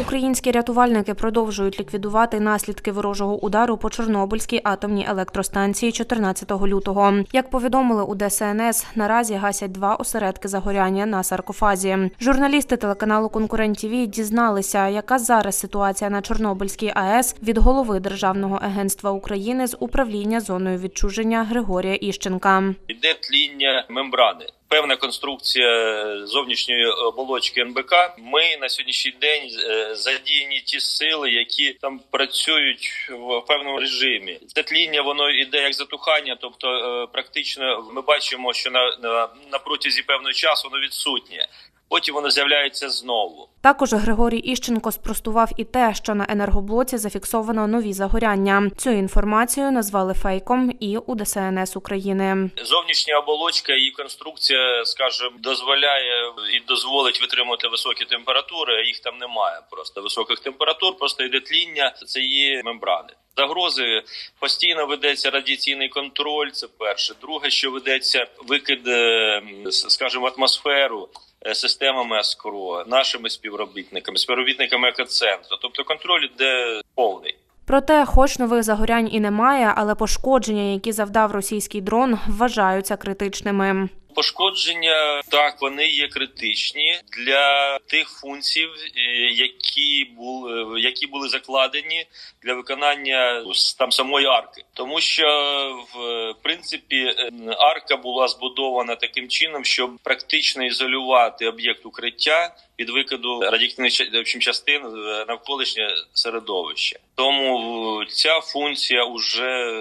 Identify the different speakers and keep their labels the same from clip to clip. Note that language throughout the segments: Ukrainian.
Speaker 1: Українські рятувальники продовжують ліквідувати наслідки ворожого удару по Чорнобильській атомній електростанції 14 лютого. Як повідомили у ДСНС, наразі гасять два осередки загоряння на саркофазі. Журналісти телеканалу Конкурент ТІВІ дізналися, яка зараз ситуація на Чорнобильській АЕС від голови Державного агентства України з управління зоною відчуження Григорія Іщенка.
Speaker 2: Йде тління мембрани. Певна конструкція зовнішньої оболочки НБК. Ми на сьогоднішній день е, задіяні ті сили, які там працюють в певному режимі. Це тління воно іде як затухання, тобто е, практично ми бачимо, що на, на, на протязі певного часу воно відсутнє. Потім воно з'являється знову.
Speaker 1: Також Григорій Іщенко спростував і те, що на енергоблоці зафіксовано нові загоряння. Цю інформацію назвали фейком і у ДСНС України.
Speaker 2: Зовнішня оболочка і конструкція, скажімо, дозволяє і дозволить витримувати високі температури. а Їх там немає просто високих температур, просто йде тління. Це є мембрани. Загрози постійно ведеться радіаційний контроль. Це перше. Друге, що ведеться викид, е, скажімо, атмосферу. е, Системами АСКРО, нашими співробітниками, співробітниками екоцентру, тобто контроль іде повний.
Speaker 1: Проте, хоч нових загорянь і немає, але пошкодження, які завдав російський дрон, вважаються критичними.
Speaker 2: Пошкодження так вони є критичні для тих функцій, е, які були які були закладені для виконання там самої арки, тому що в принципі е, арка була збудована таким чином, щоб практично ізолювати об'єкт укриття від викиду радіоактивних частин в навколишнє середовище. Тому е, ця функція вже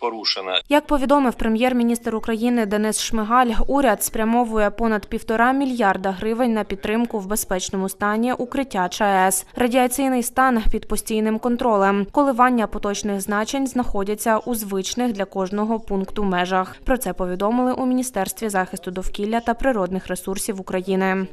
Speaker 2: порушена.
Speaker 1: Як повідомив прем'єр-міністр України Денис Шмигаль, уряд спрямовує понад півтора мільярда гривень на підтримку в безпечному стані укриття ЧАЕС. Радіаційний стан під постійним контролем. Коливання поточних значень знаходяться у звичних для кожного пункту межах. Про це повідомили у Міністерстві захисту довкілля та природних ресурсів України.